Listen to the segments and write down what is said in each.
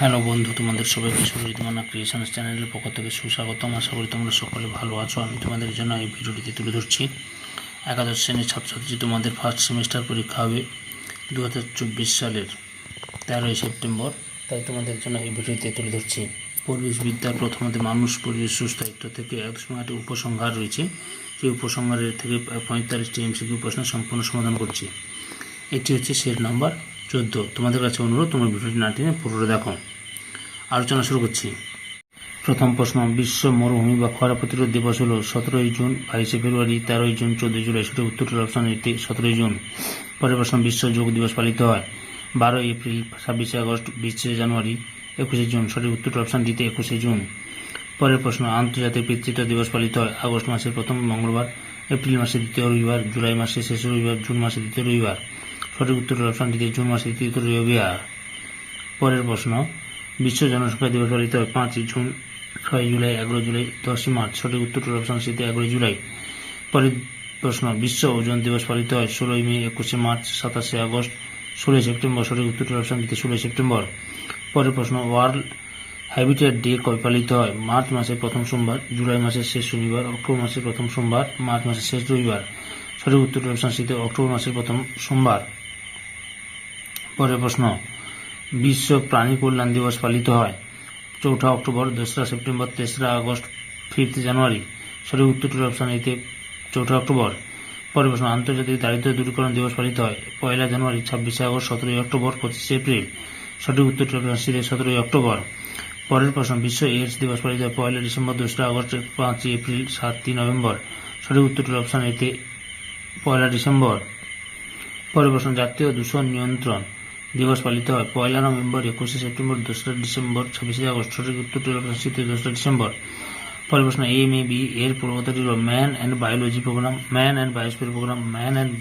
Hello বন্ধু, তোমাদের সবাইকে সুরিতমানা ক্রিয়েশনস চ্যানেলের পক্ষ থেকে সুস্বাগতম। আশা করি তোমরা সকলে ভালো আছো। আমি তোমাদের জন্য এই ভিডিওটিতে তুলে ধরছি। একাদশ শ্রেণির ছাত্রছাত্রী তোমাদের ফার্স্ট সেমিস্টার পরীক্ষা হবে দু হাজার চব্বিশ সালের তেরোই সেপ্টেম্বর। তাই তোমাদের জন্য এই ভিডিওতে তুলে ধরছি। পরিবেশ বিদ্যার প্রথমত মানুষ পরিবেশ সুস্থায়িত্ব থেকে এক আটটি উপসংহার রয়েছে। সেই উপসংহারের থেকে পঁয়তাল্লিশটি এমসিকিউ প্রশ্ন সম্পূর্ণ সমাধান করছি। এটি হচ্ছে সেট নাম্বার। চোদ্দ। তোমাদের কাছে অনুরোধ, তোমার ভিডিওটি না টেনে পুরোটা দেখো। আলোচনা শুরু করছি। প্রথম প্রশ্ন, বিশ্ব মরুভূমি বা খরা প্রতিরোধ দিবস হলো সতেরোই জুন, বাইশে ফেব্রুয়ারি, তেরোই জুন, চোদ্দই জুলাই, সেটি উত্তরটির অপশন এটি সতেরোই জুন। পরের প্রশ্ন, বিশ্ব যোগ দিবস পালিত হয়। বারোই এপ্রিল, ছাব্বিশে আগস্ট, বিশে জানুয়ারি, একুশে জুন, সঠিক উত্তরটির অপশন দিতে একুশে জুন। পরের প্রশ্ন, আন্তর্জাতিক পিতৃত্ব দিবস পালিত হয়। আগস্ট মাসের প্রথম মঙ্গলবার, এপ্রিল মাসের দ্বিতীয় রবিবার, জুলাই মাসের শেষ রবিবার, জুন মাসের দ্বিতীয় রবিবার। সঠিক উত্তরের অপশন দিতে জুন মাসের তৃতীয় রবিবার। পরের প্রশ্ন, বিশ্ব জনসংখ্যা দিবস পালিত হয় পাঁচই জুন, ছয় জুলাই, এগারো জুলাই, দশই মার্চ। সঠিক উত্তরটির অপশন সিতে এগারোই জুলাই। পরের প্রশ্ন, বিশ্ব ওজন দিবস পালিত হয় ষোলোই মে, একুশে মার্চ, সাতাশে আগস্ট, ষোলোই সেপ্টেম্বর। সঠিক উত্তরটির অপশন দিতে ষোলোই সেপ্টেম্বর। পরের প্রশ্ন, ওয়ার্ল্ড হ্যাবিটেট ডে কবে পালিত হয়? মার্চ মাসের প্রথম সোমবার, জুলাই মাসের শেষ শনিবার, অক্টোবর মাসের প্রথম সোমবার, মার্চ মাসের শেষ রবিবার। সঠিক উত্তরটির অপশন সিতে অক্টোবর মাসের প্রথম সোমবার। পরের প্রশ্ন, বিশ্ব প্রাণী কল্যাণ দিবস পালিত হয়। চৌঠা অক্টোবর, দোসরা সেপ্টেম্বর, তেসরা আগস্ট, ফিফথ জানুয়ারি। সঠিক উত্তরটির অপশন এতে চৌঠা অক্টোবর। পরের প্রশ্ন, আন্তর্জাতিক দারিদ্র দূরীকরণ দিবস পালিত হয়। পয়লা জানুয়ারি, ছাব্বিশে আগস্ট, সতেরোই অক্টোবর, পঁচিশে এপ্রিল। সঠিক উত্তরটির অপশন সিতে সতেরোই অক্টোবর। পরের প্রশ্ন, বিশ্ব এইডস দিবস পালিত হয় পয়লা ডিসেম্বর, দোসরা আগস্ট, পাঁচই এপ্রিল, সাতই নভেম্বর। সঠিক উত্তরটির অপশন এতে পয়লা ডিসেম্বর। পরের প্রশ্ন, জাতীয় দূষণ নিয়ন্ত্রণ। দিবস পালিত হয়। পয়লা নভেম্বর একুশে সেপ্টেম্বর, দোসরা ডিসেম্বর, ছাব্বিশে আগস্ট উত্তরটি হল শীতে দোসরা ডিসেম্বর। পরের প্রশ্ন এম এ বি এর পূর্বতাটি হল man and biology programme man and biosphere programme man and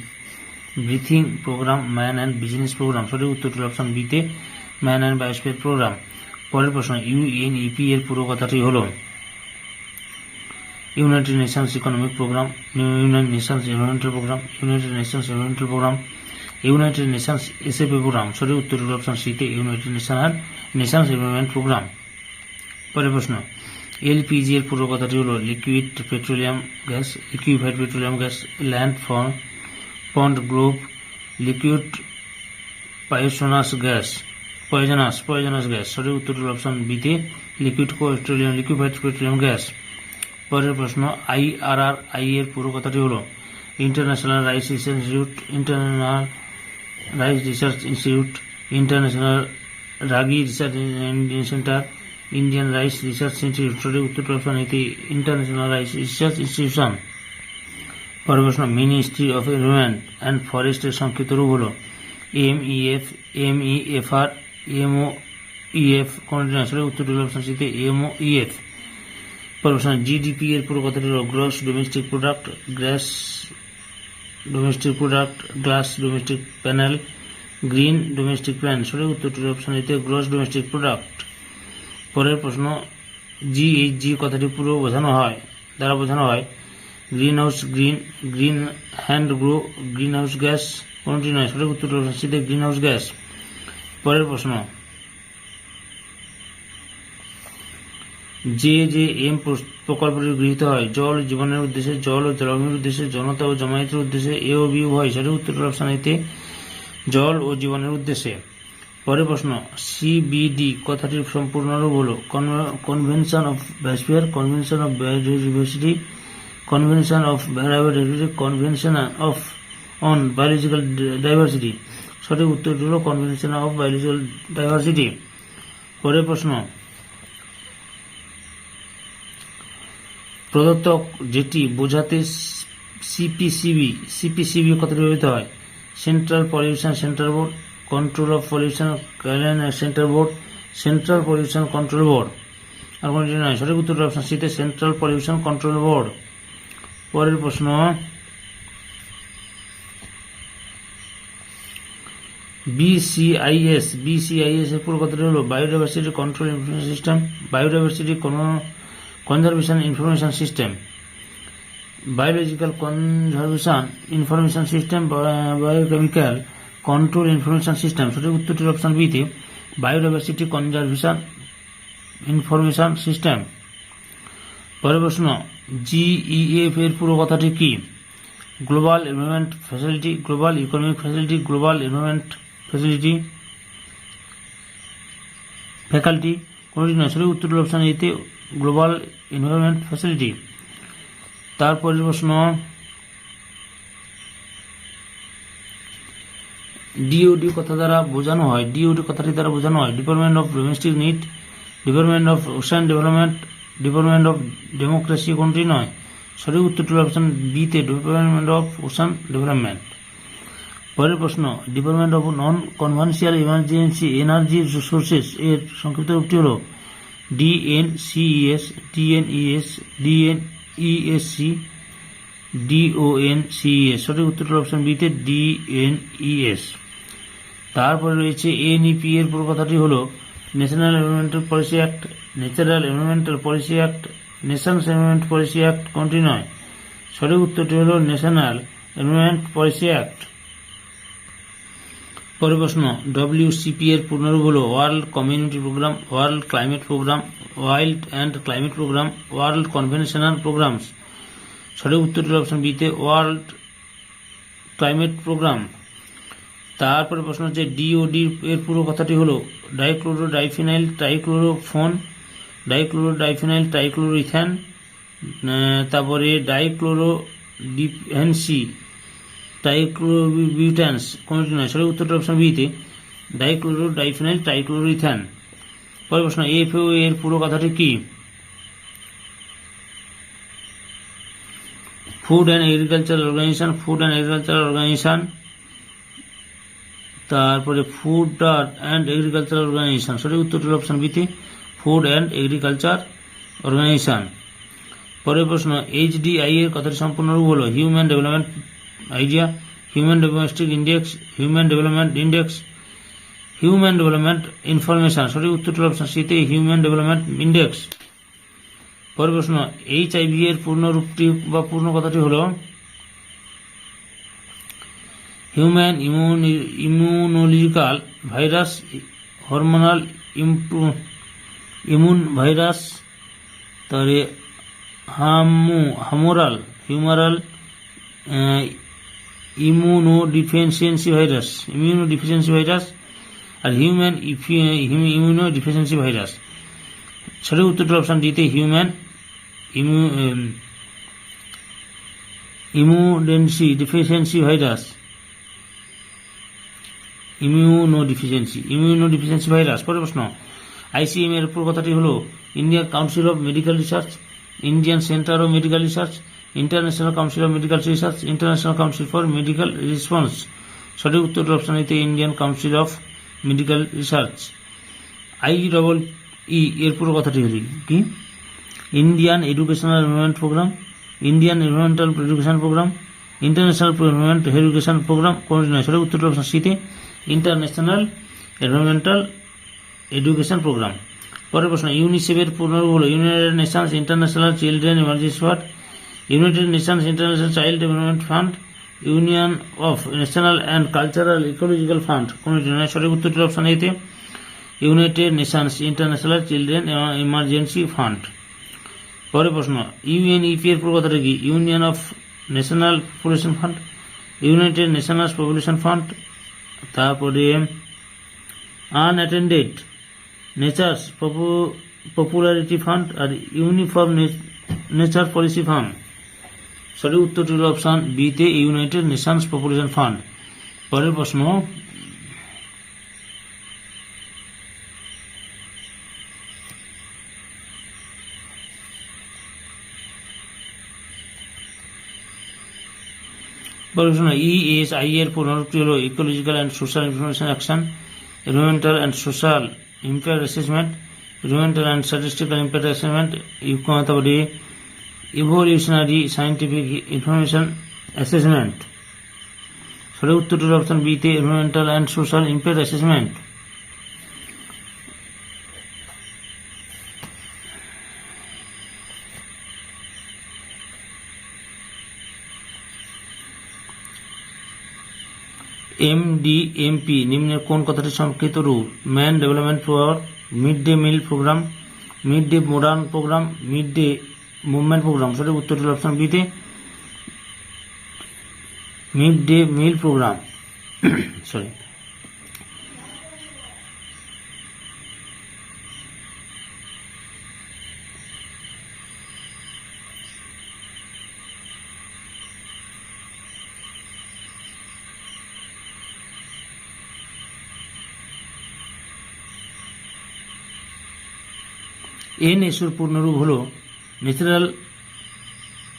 breathing programme man and business programme সঠিক উত্তরটি হল অপশন বিতে ম্যান অ্যান্ড বায়োস্ফিয়ার প্রোগ্রাম পরের প্রশ্ন ইউএনইপি এর পুরো কথাটি হল United Nations economic programme United Nations environmental programme United Nations environmental programme United Nations SAP programme সঠিক উত্তর হল অপশন সিতে United National Nations environment programme পরের প্রশ্ন এলপিজি এর পুরো কথাটি হল liquid petroleum gas liquefied petroleum gas land form pond group liquid poisonous gas poisonous poisonous gas সঠিক উত্তর হল বিতে liquid petroleum liquefied petroleum gas পরের প্রশ্ন আইআরআর আই এর পুরো কথাটি হল international rice institute international rice research institute international ragi research centre Indian rice research institute সঠিক উত্তর অপশন এটি ইন্টারন্যাশনাল রাইস রিসার্চ ইনস্টিটিউশন পরের প্রশ্ন মিনিস্ট্রি অফ এনভারনমেন্ট অ্যান্ড ফরেস্টের সংক্ষিপ্ত রূপ হল M EF M E F R MO EF কোনটি নয় সঠিক উত্তর অপশন সিতে এমও ইএফ পরিবেশন জিডিপি এর পুরো কথাটি হল gross domestic product gas domestic product glass domestic panel green domestic plan সঠিক উত্তরটির অপশন এতে গ্রস ডোমেস্টিক প্রোডাক্ট পরের প্রশ্ন জি এই জি কথাটি পুরো বোঝানো হয়, দ্বারা বোঝানো হয় green house green green hand grow green house gas কোনটি নয়, সঠিক উত্তরটি অপশন সিতে গ্রিন হাউস গ্যাস পরের প্রশ্ন যে যে এম প্রকল্পটি গৃহীত হয়, জল, জীবনের উদ্দেশ্যে জল ও জলবায়ুর উদ্দেশ্যে জনতা ও জমায়েতের উদ্দেশ্যে এ ও বি উভয় সঠিক উত্তর অপশন এতে জল ও জীবনের উদ্দেশ্যে। পরের প্রশ্ন সিবিডি কথাটির সম্পূর্ণ রূপ হল convention of biosphere convention of biodiversity convention of biodiversity convention of on biological diversity সঠিক উত্তরটি হল কনভেনশন অফ বায়োলজিক্যাল ডাইভার্সিটি পরের প্রশ্ন প্রদত্ত যেটি বোঝাতে সিপিসিবি সিপিসিবি কথাটি ব্যবহৃত হয়। Central pollution centre board control of pollution centre board central pollution control board আর কোনটি নয়, সঠিক উত্তর অপশন সিতে সেন্ট্রাল পলিউশন কন্ট্রোল বোর্ড পরের প্রশ্ন বিসিআইএস বিসিআইএস এর পুরো কথাটি হলো biodiversity control information system biodiversity কোনো conservation information system biological conservation information system biochemical control information system সঠিক উত্তরটির অপশন বিতে বায়োডাইভার্সিটি কনজারভেশন ইনফরমেশন সিস্টেম পরের প্রশ্ন জিইএফ এর পুরো কথাটি কি? Global environment facility global economic facility global environment facility faculty কোনটি নয় সঠিক উত্তর অপশন এতে গ্লোবাল এনভায়রনমেন্ট ফ্যাসিলিটি তারপরের প্রশ্ন ডিওডি কথা দ্বারা বোঝানো হয়। ডিওডি কথাটি দ্বারা বোঝানো হয়। Department of domestic need department of ocean development department of democracy কোনটি নয়? সঠিক উত্তরটি অপশন বিতে ডিপার্টমেন্ট অফ ওশান ডেভেলপমেন্ট পরের প্রশ্ন department of non conventional emergency energy sources এর সংক্ষিপ্ত রূপটি হল ডিএনসিএস ডিএনইএস ডিএনইএসসি ডিওএনসিএস সঠিক উত্তরটি অপশন বিতে ডিএনইএস তারপরে রয়েছে এনইপি এর পুরো কথাটি হলো national environmental policy act natural environmental policy act national environment policy act কোনটি নয় সঠিক উত্তরটি হলো ন্যাশনাল এনভারনমেন্ট পলিসি অ্যাক্ট পরের প্রশ্ন ডব্লিউসিপি এর পূর্ণরূপ হল world community programme world climate programme wild and climate programme world conventional programmes সঠিক উত্তরটি অপশন বিতে ওয়ার্ল্ড ক্লাইমেট প্রোগ্রাম তারপরে প্রশ্ন হচ্ছে ডিওডি এর পুরো কথাটি হলো dichloro diphenyl trichlorfon dichloro diphenyl trichloro ethane তারপরে ডাইক্লোরো ডিপেন্সি ট্রাইক্লোবিউট্যান্স কোনটি নয়? সঠিক উত্তরটা অপশন বিতে ডাইক্লোরো ডাইফিনাইল ট্রাইক্লোরো ইথ্যান পরের প্রশ্ন, এফও এর পুরো কথাটি কি? Food and agriculture organisation food and agriculture organisation তারপরে ফুড অ্যান্ড এগ্রিকালচার অর্গানাইজেশন সঠিক উত্তরটি অপশন বিতে ফুড অ্যান্ড এগ্রিকালচার অর্গানাইজেশন পরের প্রশ্ন এইচডিআই এর কথাটি সম্পূর্ণ রূপ হলো human development idea human domestic index human development index human development information সঠিক উত্তরটি অপশন সিতে হিউম্যান ডেভেলপমেন্ট ইন্ডেক্স পরের প্রশ্ন এইচ এইচআইভি এর পূর্ণ রূপটি বা পূর্ণ কথাটি হল human immunological virus hormonal immune virus তারপরে হামু, humoral humoral immuno deficiency virus immuno deficiency virus আর হিউম্যান ইমিউনো ডিফিসিয়েন্সি ভাইরাস সঠিক উত্তরটি অপশন ডিতে হিউম্যান ইমিউ ইমিউডেন্সি deficiency virus immuno deficiency immuno virus পরের প্রশ্ন। আইসিএম এর উপর কথাটি হলো Indian council of medical research Indian centre of medical research international council of medical research international council for medical response সঠিক উত্তর অপশন এতে Indian council of medical research I double E এর পুরো কথাটি হলি কি? Indian educational environment programme Indian environmental education programme international environment education programme কোনটি নয়? সঠিক উত্তর অপশন সিতে ইন্টারন্যাশনাল এনভারনমেন্টাল এডুকেশন প্রোগ্রাম পরের প্রশ্ন ইউনিসেফের পুনরূপ হল United Nations international children emergency fund United Nations international child development fund union of national and cultural ecological fund কোনটি নয় সঠিক উত্তরটি অপশন এতে United Nations international children emergency fund পরের প্রশ্ন ইউএনইপি এর প্রকথাটা কি union of national population fund United national population fund তারপরে আনঅ্যাটেন্ডেড নেচার্স পপুলারিটি ফান্ড আর ইউনিফর্ম নেচার পলিসি ফান্ড সঠিক উত্তরটি হল অপশান বিতে ইউনাইটেড নেশনস পপুলেশন ফান্ড পরের প্রশ্ন পরের প্রশ্ন ইএসআই এর পুনরুক্তি হল ecological and social information action environmental and social impact assessment, environmental and statistical impact assessment, তারপরে ইভোলিউশনারি সায়েন্টিফিক ইনফরমেশন অ্যাসেসমেন্ট সঠিক উত্তরটির অপশন বিতে environmental and social impact assessment M D M P নিম্নের কোন কথাটি সংক্ষিপ্ত রূপ? Man development for mid day meal programme mid day modern programme mid day movement programme সঠিক হল অপশন বিতে mid day meal programme sorry এনএসওর পূর্ণরূপ হল natural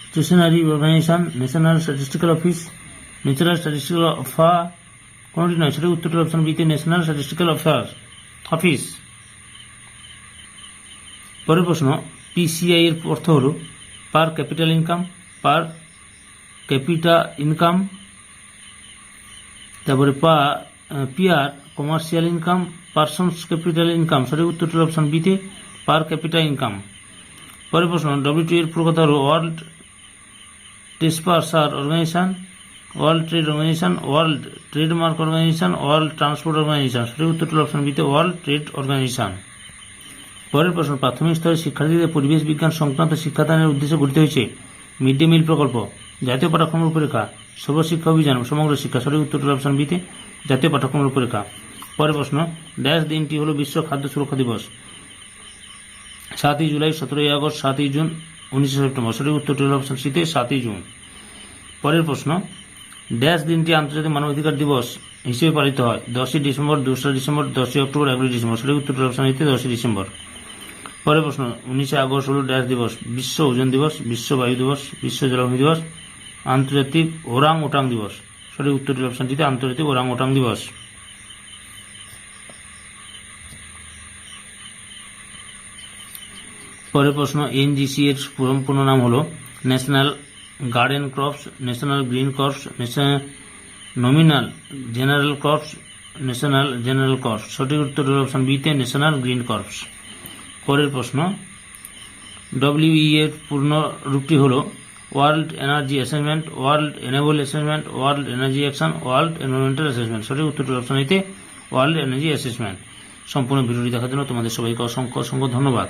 stationery organisation national statistical office natural statistical office কোনটি নয়? সেটা উত্তরটি অপশন বিতে ন্যাশনাল স্ট্যাটিস্টিক্যাল অফেয়ার অফিস পরের প্রশ্ন পিসিআই এর অর্থ হল per capital income per capita income তারপরে পা PR commercial income persons capital income সঠিক উত্তরটি অপশন বিতে পার ক্যাপিটা ইনকাম পরের প্রশ্ন ডব্লিউটি এর পুরো কথা হল world disperser organisation, world trade organisation, world trademark organisation, world transport organisation সঠিক উত্তরটি অপশন বিতে ওয়ার্ল্ড ট্রেড অর্গানাইজেশন। পরের প্রশ্ন, প্রাথমিক স্তরে শিক্ষার্থীদের পরিবেশ বিজ্ঞান সংক্রান্ত শিক্ষাদানের উদ্দেশ্যে গঠিত হয়েছে মিড ডে মিল প্রকল্প, জাতীয় পাঠ্যক্রম রূপরেখা, সর্বশিক্ষা অভিযান, সমগ্র শিক্ষা, সঠিক উত্তরটি অপশন বিতে জাতীয় পাঠ্যক্রম রূপরেখা। পরের প্রশ্ন, ড্যাশ দিনটি হল বিশ্ব খাদ্য সুরক্ষা দিবস। সাতই জুলাই, সতেরোই আগস্ট, সাতই জুন, উনিশে সেপ্টেম্বর। সঠিক উত্তরটি হল অপশন সিতে সাতই জুন। পরের প্রশ্ন, ড্যাশ দিনটি আন্তর্জাতিক মানবাধিকার দিবস হিসেবে পালিত হয়। দশই ডিসেম্বর, দোসরা ডিসেম্বর, দশই অক্টোবর এগারোই ডিসেম্বর। সঠিক উত্তরটি অপশন এতে দশই ডিসেম্বর। পরের প্রশ্ন, উনিশে আগস্ট হল ড্যাশ দিবস। বিশ্ব ওজন দিবস, বিশ্ব বায়ু দিবস, বিশ্ব জলভূমি দিবস, আন্তর্জাতিক ওরাং ওটাং দিবস। সঠিক উত্তরটি অপশনটিতে আন্তর্জাতিক ওরাং ওটাং দিবস। পরের প্রশ্ন, এনজিসি এর সম্পূর্ণ নাম হলো national garden crops, national green crops, national nominal general crops, national general crops. সঠিক উত্তর অপশন বিতে ন্যাশনাল গ্রিন ক্রপস। পরের প্রশ্ন ডব্লিউই এর পূর্ণ রূপটি হল world energy assessment world enable assessment world energy action world environmental assessment সঠিক উত্তরটি অপশন এতে ওয়ার্ল্ড এনার্জি অ্যাসেসমেন্ট সম্পূর্ণ ভিডিওটি দেখার জন্য তোমাদের সবাইকে অসংখ্য অসংখ্য ধন্যবাদ।